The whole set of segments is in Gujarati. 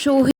show.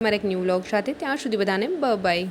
મારા એક ન્યૂ વ્લોગ સાથે ત્યાં સુધી બધાને બ બાય